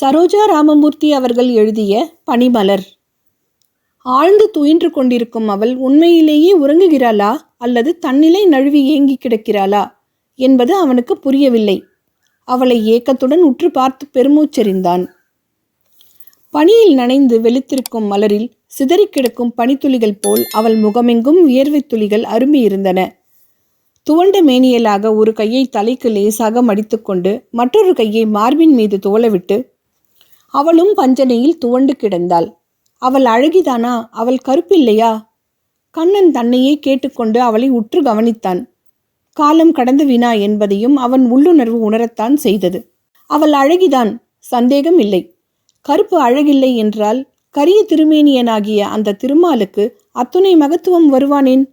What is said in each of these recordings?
சரோஜா ராமமூர்த்தி அவர்கள் எழுதிய பனிமலர். ஆழ்ந்து துயின்று கொண்டிருக்கும் அவள் உண்மையிலேயே உறங்குகிறாளா அல்லது தன்னிலை நழுவி ஏங்கி கிடக்கிறாளா என்பது அவனுக்கு புரியவில்லை. அவளை ஏக்கத்துடன் உற்று பார்த்து பெருமூச்செறிந்தான். பனியில் நனைந்து வெளுத்திருக்கும் மலரில் சிதறிக் கிடக்கும் பனித்துளிகள் போல் அவள் முகமெங்கும் வியர்வை துளிகள் அரும்பியிருந்தன. துவண்ட மேனியலாக ஒரு கையை தலைக்கு லேசாக மடித்துக்கொண்டு மற்றொரு கையை மார்பின் மீது துவளவிட்டு அவளும் பஞ்சனையில் துவண்டு கிடந்தாள். அவள் அழகிதானா? அவள் கருப்பில்லையா? கண்ணன் தன்னையே கேட்டுக்கொண்டு அவளை உற்று கவனித்தான். காலம் கடந்து வினா என்பதையும் அவன் உள்ளுணர்வு உணரத்தான் செய்தது. அவள் அழகிதான் சந்தேகம் இல்லை. கருப்பு அழகில்லை என்றால் கரிய திருமேனியனாகிய அந்த திருமாலுக்கு அத்துணை மகத்துவம் வருவானேன்?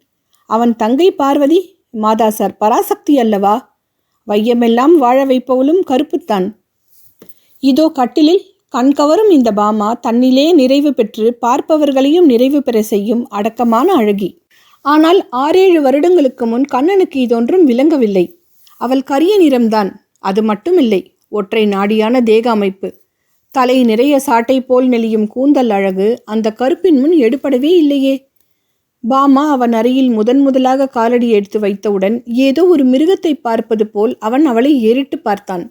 அவன் தங்கை பார்வதி மாதா சார் பராசக்தி அல்லவா? வையமெல்லாம் வாழ வைப்பவளும் கருப்புத்தான். இதோ கட்டிலில் கண்கவரும் இந்த பாமா தன்னிலே நிறைவு பெற்று பார்ப்பவர்களையும் நிறைவு பெற செய்யும் அடக்கமான அழகி. ஆனால் ஆறேழு வருடங்களுக்கு முன் கண்ணனுக்கு இதொன்றும் விளங்கவில்லை. அவள் கரிய நிறம்தான் அது மட்டுமில்லை ஒற்றை நாடியான தேக அமைப்பு. தலை நிறைய சாட்டை போல் நெளியும் கூந்தல் அழகு அந்த கருப்பின் முன் எடுபடவே இல்லையே. பாமா அவன் அறையில் முதன் முதலாக காலடி எடுத்து வைத்தவுடன் ஏதோ ஒரு மிருகத்தை பார்ப்பது போல் அவன் அவளை ஏறிட்டு பார்த்தான்.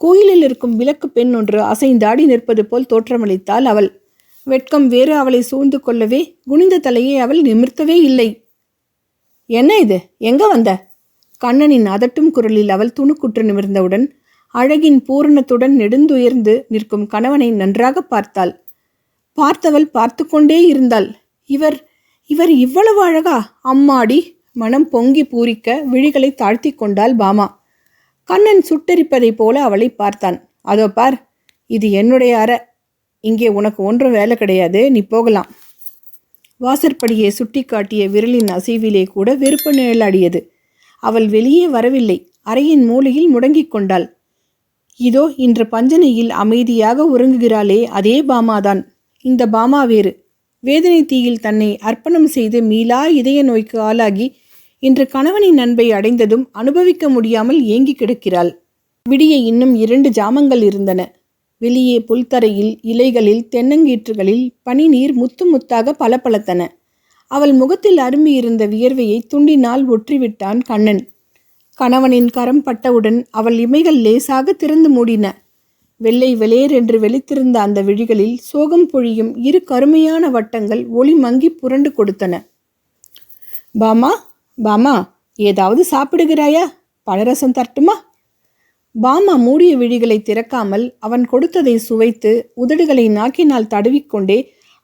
கோயிலில் இருக்கும் விளக்கு பெண் ஒன்று அசைந்தாடி நிற்பது போல் தோற்றமளித்தாள் அவள். வெட்கம் வேறு அவளை சூழ்ந்து கொள்ளவே குனிந்த தலையை அவள் நிமிர்த்தவே இல்லை. என்ன இது? எங்க வந்த? கண்ணனின் அதட்டும் குரலில் அவள் துணுக்குற்று நிமிர்ந்தவுடன் அழகின் பூரணத்துடன் நெடுந்துயர்ந்து நிற்கும் கணவனை நன்றாக பார்த்தாள். பார்த்தவள் பார்த்து கொண்டே இருந்தாள். இவர் இவர் இவ்வளவு அழகா? அம்மாடி! மனம் பொங்கி பூரிக்க விழிகளை தாழ்த்தி கொண்டாள் பாமா. கண்ணன் சுட்டெரிப்பதைப் போல அவளை பார்த்தான். அதோ பார் இது என்னுடைய அறை. இங்கே உனக்கு ஒன்றும் வேலை கிடையாது நீ போகலாம். வாசற்படியை சுட்டி காட்டிய விரலின் அசைவிலே கூட வெறுப்பு நிழலாடியது. அவள் வெளியே வரவில்லை. அறையின் மூலையில் முடங்கிக் கொண்டாள். இதோ இன்று பஞ்சனையில் அமைதியாக உறங்குகிறாளே அதே பாமாதான். இந்த பாமா வேறு. வேதனை தீயில் தன்னை அர்ப்பணம் செய்து மீளா இதய நோய்க்கு ஆளாகி இன்று கணவனின் அன்பை அடைந்ததும் அனுபவிக்க முடியாமல் ஏங்கி கிடக்கிறாள். விடிய இன்னும் இரண்டு ஜாமங்கள் இருந்தன. வெளியே புல்தரையில் இலைகளில் தென்னங்கீற்றுகளில் பனிநீர் முத்து முத்தாக பளபளத்தன. அவள் முகத்தில் அரும்பியிருந்த வியர்வையை துண்டினால் ஒற்றிவிட்டான் கண்ணன். கணவனின் கரம் பட்டவுடன் அவள் இமைகள் லேசாக திறந்து மூடின. வெள்ளை வெளேர் என்று வெளித்திருந்த அந்த விழிகளில் சோகம் பொழியும் இரு கருமையான வட்டங்கள் ஒளி மங்கி புரண்டு கொடுத்தன. பாமா பாமா ஏதாவது சாப்பிடுகிறாயா? பழரசம் தரட்டுமா பாமா மூடிய விழிகளை திறக்காமல் அவன் கொடுத்ததை சுவைத்து உதடுகளை நாக்கினால் தடவிக்கொண்டே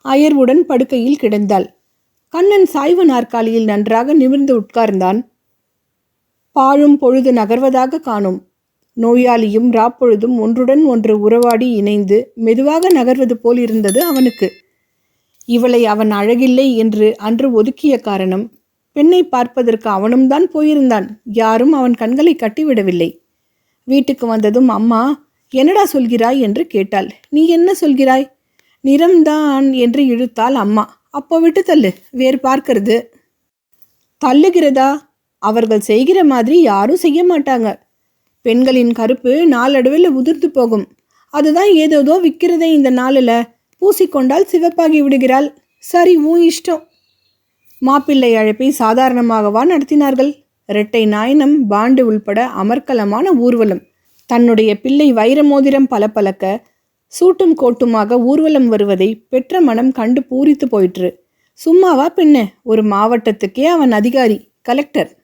அயர்வுடன் படுக்கையில் கிடந்தாள். கண்ணன் சாய்வு நாற்காலியில் நன்றாக நிமிர்ந்து உட்கார்ந்தான். பாழும் பொழுது நகர்வதாக காணும். நோயாளியும் ராப்பொழுதும் ஒன்றுடன் ஒன்று உறவாடி இணைந்து மெதுவாக நகர்வது போல் இருந்தது அவனுக்கு. இவளை அவன் அழகில்லை என்று அன்று ஒதுக்கிய காரணம் பெண்ணை பார்ப்பதற்கு அவனும் தான் போயிருந்தான். யாரும் அவன் கண்களை கட்டிவிடவில்லை. வீட்டுக்கு வந்ததும் அம்மா என்னடா சொல்கிறாய்? என்று கேட்டாள். நீ என்ன சொல்கிறாய்? நிறம்தான் என்று இழுத்தாள் அம்மா. அப்போ விட்டு தள்ளு. வேறு பார்க்கறது. தள்ளுகிறதா? அவர்கள் செய்கிற மாதிரி யாரும் செய்ய மாட்டாங்க. பெண்களின் கருப்பு நாளடைவில் உதிர்ந்து போகும். அதுதான் ஏதோதோ விற்கிறதே இந்த நாளில். பூசிக்கொண்டால் சிவப்பாகி விடுகிறாள். சரி உன் இஷ்டம். மாப்பிள்ளை அழைப்பை சாதாரணமாகவா நடத்தினார்கள்? இரட்டை நாயனம் பாண்டு உள்பட அமர்க்கலமான ஊர்வலம். தன்னுடைய பிள்ளை வைரமோதிரம் மோதிரம் சூட்டும் கோட்டுமாக ஊர்வலம் வருவதை பெற்ற மனம் கண்டு பூரித்து போயிற்று. சும்மாவா பெண்ண? ஒரு மாவட்டத்துக்கே அவன் அதிகாரி கலெக்டர்.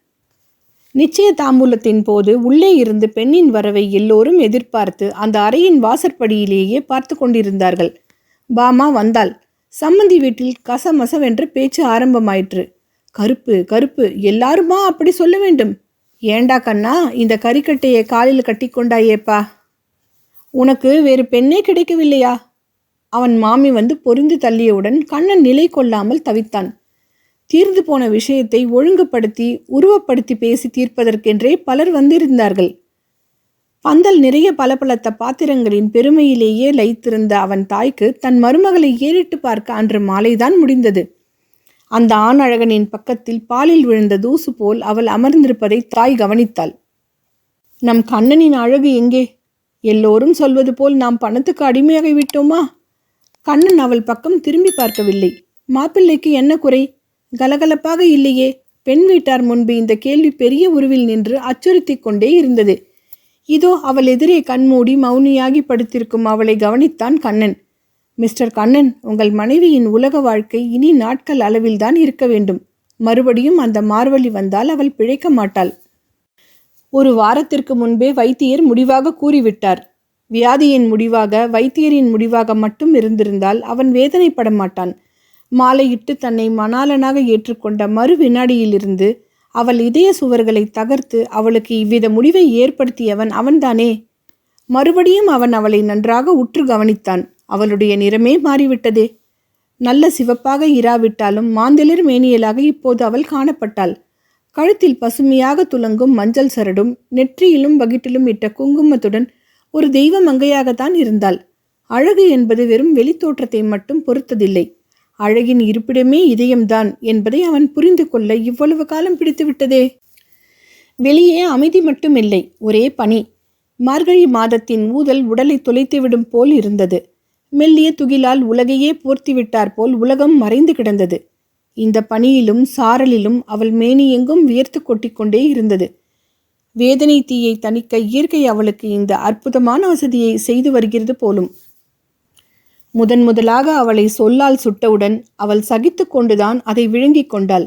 நிச்சய தாம்பூலத்தின் போது உள்ளே இருந்து பெண்ணின் வரவை எல்லோரும் எதிர்பார்த்து அந்த அறையின் வாசற்படியிலேயே பார்த்து கொண்டிருந்தார்கள். பாமா வந்தாள். சம்மந்தி வீட்டில் கசமசவென்று பேச்சு ஆரம்பமாயிற்று. கருப்பு கருப்பு எல்லாருமா அப்படி சொல்ல வேண்டும்? ஏண்டா கண்ணா இந்த கறிக்கட்டையை காலில் கட்டி கொண்டாயேப்பா? உனக்கு வேறு பெண்ணே கிடைக்கவில்லையா? அவன் மாமி வந்து பொறிந்து தள்ளியவுடன் கண்ணன் நிலை கொள்ளாமல் தவித்தான். தீர்ந்து போன விஷயத்தை ஒழுங்குபடுத்தி உருவப்படுத்தி பேசி தீர்ப்பதற்கென்றே பலர் வந்திருந்தார்கள். பந்தல் நிறைய பளபளத்த பாத்திரங்களின் பெருமையிலேயே லயித்திருந்த அவன் தாய்க்கு தன் மருமகளை ஏறிட்டு பார்க்க அன்று மாலைதான் முடிந்தது. அந்த ஆண் அழகனின் பக்கத்தில் பாலில் விழுந்த தூசு போல் அவள் அமர்ந்திருப்பதை தாய் கவனித்தாள். நம் கண்ணனின் அழகு எங்கே? எல்லோரும் சொல்வது போல் நாம் பணத்துக்கு அடிமையாகி விட்டோமா? கண்ணன் அவள் பக்கம் திரும்பி பார்க்கவில்லை. மாப்பிள்ளைக்கு என்ன குறை? கலகலப்பாக இல்லையே. பெண் வீட்டார் முன்பு இந்த கேள்வி பெரிய உருவில் நின்று அச்சுறுத்தி கொண்டே இருந்தது. இதோ அவள் எதிரே கண்மூடி மௌனியாகி படுத்திருக்கும் அவளை கவனித்தான் கண்ணன். மிஸ்டர் கண்ணன் உங்கள் மனைவியின் உலக வாழ்க்கை இனி நாட்கள் அளவில்தான் இருக்க வேண்டும். மறுபடியும் அந்த மார்வழி வந்தால் அவள் பிழைக்க மாட்டாள். ஒரு வாரத்திற்கு முன்பே வைத்தியர் முடிவாக கூறிவிட்டார். வியாதியின் முடிவாக வைத்தியரின் முடிவாக மட்டும் இருந்திருந்தால் அவன் வேதனைப்பட மாட்டான். மாலையிட்டு தன்னை மணாலனாக ஏற்றுக்கொண்ட மறு வினாடியிலிருந்து அவள் இதய சுவர்களை தகர்த்து அவளுக்கு இவ்வித முடிவை ஏற்படுத்தியவன் அவன்தானே? மறுபடியும் அவன் அவளை நன்றாக உற்று கவனித்தான். அவளுடைய நிறமே மாறிவிட்டதே. நல்ல சிவப்பாக இராவிட்டாலும் மாந்தளிர் மேனியலாக இப்போது அவள் காணப்பட்டாள். கழுத்தில் பசுமையாக துலங்கும் மஞ்சள் சரடும் நெற்றியிலும் வகிட்டிலும் இட்ட குங்குமத்துடன் ஒரு தெய்வ மங்கையாகத்தான் இருந்தாள். அழகு என்பது வெறும் வெளித்தோற்றத்தை மட்டும் பொறுத்ததில்லை. அழகின் இருப்பிடமே இதயம்தான் என்பதை அவன் புரிந்து கொள்ள இவ்வளவு காலம் பிடித்துவிட்டதே வெளியே அமைதி மட்டுமில்லை ஒரே பனி மார்கழி மாதத்தின் ஊதல் உடலை தொலைத்துவிடும் போல் இருந்தது. மெல்லிய துகிலால் உலகையே போர்த்திவிட்டார் போல் உலகம் மறைந்து கிடந்தது. இந்த பனியிலும் சாரலிலும் அவள் மேனி எங்கும் வியர்த்து கொட்டிக்கொண்டே இருந்தது. வேதனை தீயை தணிக்க இயற்கை அவளுக்கு இந்த அற்புதமான வசதியை செய்து வருகிறது போலும். முதன் முதலாக அவளை சொல்லால் சுட்டவுடன் அவள் சகித்து கொண்டுதான் அதை விழுங்கிக் கொண்டாள்.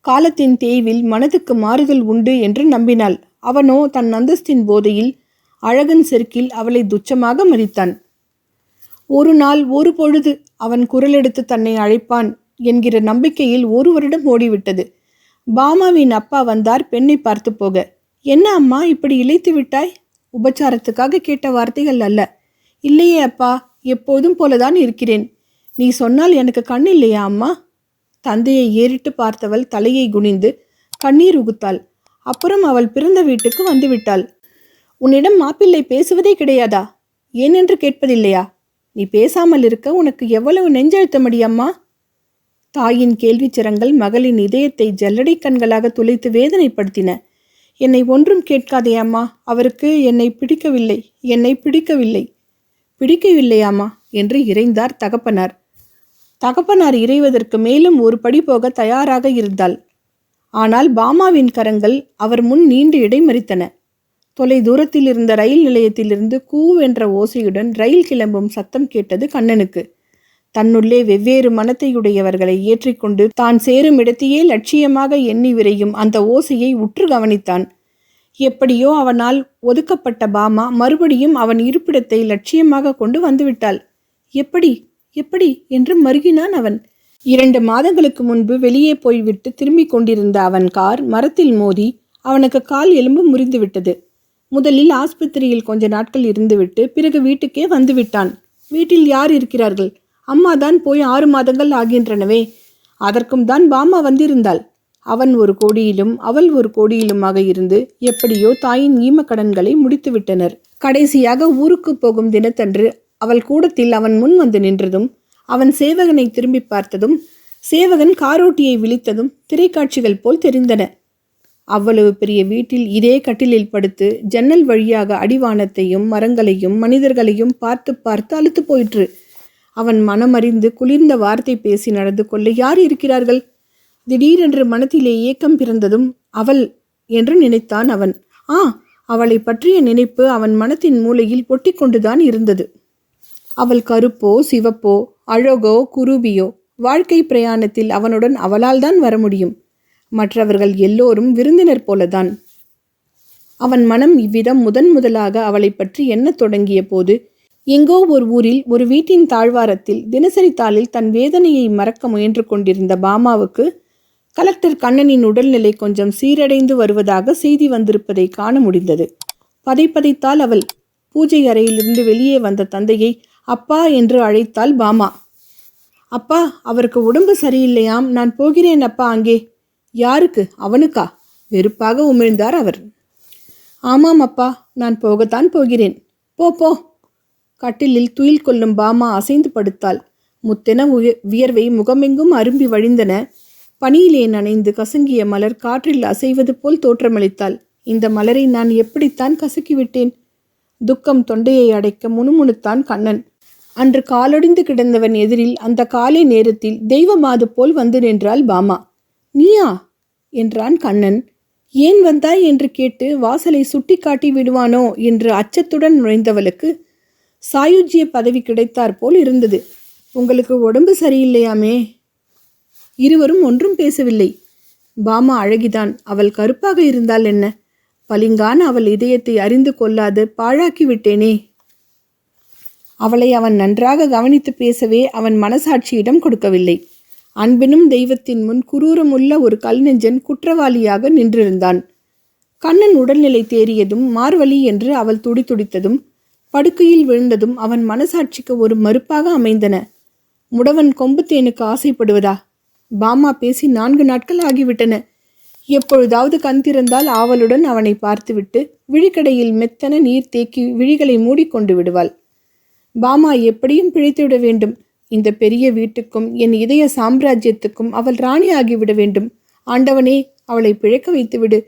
காலத்தின் தேய்வில் மனதுக்கு மாறுதல் உண்டு என்று நம்பினாள். அவனோ தன் அந்தஸ்தின் போதையில் அழகன் செருக்கில் அவளை துச்சமாக மதித்தான். ஒரு நாள் ஒரு பொழுது அவன் குரலெடுத்து தன்னை அழைப்பான் என்கிற நம்பிக்கையில் ஒரு வருடம் ஓடிவிட்டது. பாமாவின் அப்பா வந்தார் பெண்ணை பார்த்து போக. என்ன அம்மா இப்படி இழைத்து விட்டாய் உபச்சாரத்துக்காக கேட்ட வார்த்தைகள் அல்ல. இல்லையே அப்பா எப்போதும் போலதான் இருக்கிறேன். நீ சொன்னால் எனக்கு கண் இல்லையா அம்மா? தந்தையை ஏறிட்டு பார்த்தவள் தலையை குனிந்து கண்ணீர் உகுத்தாள். அப்புறம் அவள் பிறந்த வீட்டுக்கு வந்துவிட்டாள். உன்னிடம் மாப்பிள்ளை பேசுவதே கிடையாதா? ஏனென்று கேட்பதில்லையா? நீ பேசாமல் இருக்க உனக்கு எவ்வளவு நெஞ்சழுத்த முடியம்மா தாயின் கேள்விச் சிறங்கள் மகளின் இதயத்தை ஜல்லடை கண்களாக துளைத்து வேதனைப்படுத்தின. என்னை ஒன்றும் கேட்காதே அம்மா. அவருக்கு என்னை பிடிக்கவில்லை. என்னை பிடிக்கவில்லை. பிடிக்கவில்லையாமா? என்று இறைந்தார் தகப்பனார். தகப்பனார் இறைவதற்கு மேலும் ஒரு படி போக தயாராக இருந்தாள். ஆனால் பாமாவின் கரங்கள் அவர் முன் நீண்டு இடைமறித்தன. தொலை தூரத்தில் இருந்த ரயில் நிலையத்திலிருந்து கூவென்ற ஓசையுடன் ரயில் கிளம்பும் சத்தம் கேட்டது கண்ணனுக்கு. தன்னுள்ளே வெவ்வேறு மனத்தையுடையவர்களை ஏற்றிக்கொண்டு தான் சேரும் இடத்தையே லட்சியமாக எண்ணி விரையும் அந்த ஓசையை உற்று கவனித்தான். எப்படியோ அவனால் ஒதுக்கப்பட்ட பாமா மறுபடியும் அவன் இருப்பிடத்தை லட்சியமாக கொண்டு வந்துவிட்டாள். எப்படி எப்படி? என்று மருகினான் அவன். இரண்டு மாதங்களுக்கு முன்பு வெளியே போய்விட்டு திரும்பிக் கொண்டிருந்த அவன் கார் மரத்தில் மோதி அவனுக்கு கால் எலும்பு முறிந்துவிட்டது. முதலில் ஆஸ்பத்திரியில் கொஞ்ச நாட்கள் இருந்துவிட்டு பிறகு வீட்டுக்கே வந்துவிட்டான். வீட்டில் யார் இருக்கிறார்கள்? அம்மா தான் போய் ஆறு மாதங்கள் ஆகின்றனவே. அதற்கும் தான் பாமா வந்திருந்தாள். அவன் ஒரு கோடியிலும் அவள் ஒரு கோடியிலுமாக இருந்து எப்படியோ தாயின் ஈமக்கடன்களை முடித்துவிட்டனர். கடைசியாக ஊருக்கு போகும் தினத்தன்று அவள் கூடத்தில் அவன் முன் வந்து நின்றதும் அவன் சேவகனை திரும்பி பார்த்ததும் சேவகன் காரோட்டியை விழித்ததும் திரைக்காட்சிகள் போல் தெரிந்தன. அவ்வளவு பெரிய வீட்டில் இதே கட்டிலில் படுத்து ஜன்னல் வழியாக அடிவானத்தையும் மரங்களையும் மனிதர்களையும் பார்த்து பார்த்து அழுத்து போயிற்று. அவன் மனமறிந்து குளிர்ந்த வார்த்தை பேசி நடந்து கொள்ள யார் இருக்கிறார்கள்? திடீரென்று மனத்திலே ஏக்கம் பிறந்ததும் அவள் என்று நினைத்தான் அவன். ஆ அவளை பற்றிய நினைப்பு அவன் மனத்தின் மூலையில் பொட்டிக்கொண்டுதான் இருந்தது. அவள் கருப்போ சிவப்போ அழகோ குருபியோ வாழ்க்கை பிரயாணத்தில் அவனுடன் அவளால் தான் வர முடியும். மற்றவர்கள் எல்லோரும் விருந்தினர் போலதான். அவன் மனம் இவ்விதம் முதன் முதலாக அவளை பற்றி எண்ணத் தொடங்கிய போது எங்கோ ஒரு ஊரில் ஒரு வீட்டின் தாழ்வாரத்தில் தினசரி தாளில் தன் வேதனையை மறக்க முயன்று கொண்டிருந்த பாமாவுக்கு கலெக்டர் கண்ணனின் உடல்நிலை கொஞ்சம் சீரடைந்து வருவதாக செய்தி வந்திருப்பதை காண முடிந்தது. பதைப்பதைத்தால் அவள் பூஜை அறையிலிருந்து வெளியே வந்த தந்தையை அப்பா என்று அழைத்தாள் பாமா. அப்பா அவருக்கு உடம்பு சரியில்லையாம். நான் போகிறேன் அப்பா அங்கே. யாருக்கு? அவனுக்கா? வெறுப்பாக உமிழ்ந்தார் அவர். ஆமாம் அப்பா நான் போகத்தான் போகிறேன். போ போ. கட்டிலில் துயில் கொள்ளும் பாமா அசைந்து படுத்தாள். முத்தென உய வியர்வை முகமெங்கும் அரும்பி வழிந்தன. பனியிலே நனைந்து கசங்கிய மலர் காற்றில் அசைவது போல் தோற்றமளித்தாள். இந்த மலரை நான் எப்படித்தான் கசக்கிவிட்டேன்? துக்கம் தொண்டையை அடைக்க முணுமுணுத்தான் கண்ணன். அன்று காலொடிந்து கிடந்தவன் எதிரில் அந்த காலை நேரத்தில் தெய்வமாது போல் வந்து நின்றாள் பாமா. நீயா? என்றான் கண்ணன். ஏன் வந்தாய் என்று கேட்டு வாசலை சுட்டி காட்டி விடுவானோ என்று அச்சத்துடன் நுழைந்தவளுக்கு சாயுஜ்ய பதவி கிடைத்தாற் போல் இருந்தது. உங்களுக்கு உடம்பு சரியில்லையாமே? இருவரும் ஒன்றும் பேசவில்லை. பாமா அழகிதான். அவள் கருப்பாக இருந்தால் என்ன? பளிங்கான அவள் இதயத்தை அறிந்து கொள்ளாது பாழாக்கி விட்டேனே. அவளை அவன் நன்றாக கவனித்து பேசவே அவன் மனசாட்சியிடம் கொடுக்கவில்லை. அன்பினும் தெய்வத்தின் முன் குரூரமுள்ள ஒரு கல்நெஞ்சன் குற்றவாளியாக நின்றிருந்தான். கண்ணன் உடல்நிலை தேறியதும் மார்வலி என்று அவள் துடித்துடித்ததும் படுக்கையில் விழுந்ததும் அவன் மனசாட்சிக்கு ஒரு மறுப்பாக அமைந்தன. முடவன் கொம்பு தேனுக்கு ஆசைப்படுவதா? பாமா பேசி நான்கு நாட்கள் ஆகிவிட்டன. எப்பொழுதாவது கண் திறந்தால் ஆவலுடன் அவனை பார்த்துவிட்டு விழிக்கடையில் மெத்தன நீர் தேக்கி விழிகளை மூடிக்கொண்டு விடுவாள். பாமா எப்படியும் பிழைத்துவிட வேண்டும். இந்த பெரிய வீட்டுக்கும் என் இதய சாம்ராஜ்யத்துக்கும் அவள் ராணி ஆகிவிட வேண்டும். ஆண்டவனே அவளை பிழைக்க வைத்துவிடு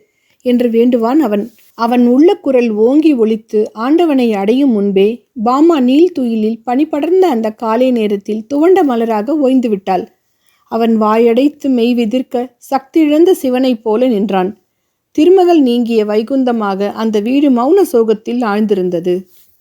என்று வேண்டுவான் அவன். அவன் உள்ள குரல் ஓங்கி ஒழித்து ஆண்டவனை அடையும் முன்பே பாமா நீல் துயிலில் பனிபடர்ந்த அந்த காலை நேரத்தில் துவண்ட மலராக ஓய்ந்து விட்டாள் அவன் வாயடைத்து மெய் விதிர்க்க சக்தியிழந்த சிவனைப் போல நின்றான். திருமகள் நீங்கிய வைகுந்தமாக அந்த வீடு மௌன சோகத்தில் ஆழ்ந்திருந்தது.